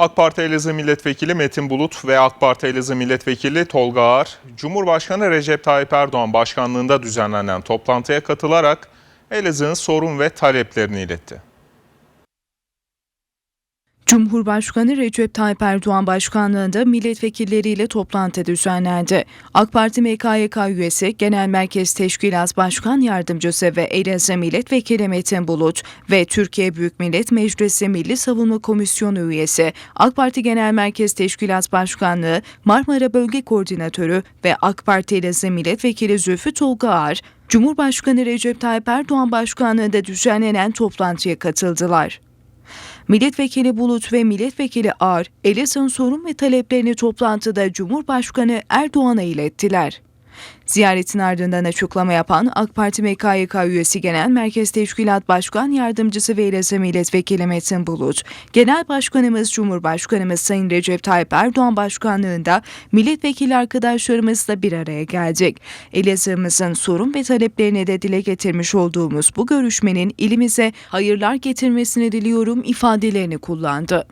AK Parti Elazığ Milletvekili Metin Bulut ve AK Parti Elazığ Milletvekili Tolga Ağar, Cumhurbaşkanı Recep Tayyip Erdoğan başkanlığında düzenlenen toplantıya katılarak Elazığ'ın sorun ve taleplerini iletti. Cumhurbaşkanı Recep Tayyip Erdoğan başkanlığında milletvekilleriyle toplantı düzenlendi. AK Parti MKYK üyesi Genel Merkez Teşkilat Başkan Yardımcısı ve Elazığ Milletvekili Metin Bulut ve Türkiye Büyük Millet Meclisi Milli Savunma Komisyonu üyesi AK Parti Genel Merkez Teşkilat Başkanlığı Marmara Bölge Koordinatörü ve AK Parti Elazığ Milletvekili Zülfü Tolga Ağar, Cumhurbaşkanı Recep Tayyip Erdoğan başkanlığında düzenlenen toplantıya katıldılar. Milletvekili Bulut ve Milletvekili Ağar, Elazığ'ın sorun ve taleplerini toplantıda Cumhurbaşkanı Erdoğan'a ilettiler. Ziyaretin ardından açıklama yapan AK Parti MKYK üyesi Genel Merkez Teşkilat Başkan Yardımcısı ve Elazığ Milletvekili Metin Bulut, Genel Başkanımız Cumhurbaşkanımız Sayın Recep Tayyip Erdoğan başkanlığında milletvekili arkadaşlarımızla bir araya geldik. Elazığ'ımızın sorun ve taleplerini de dile getirmiş olduğumuz bu görüşmenin ilimize hayırlar getirmesini diliyorum ifadelerini kullandı.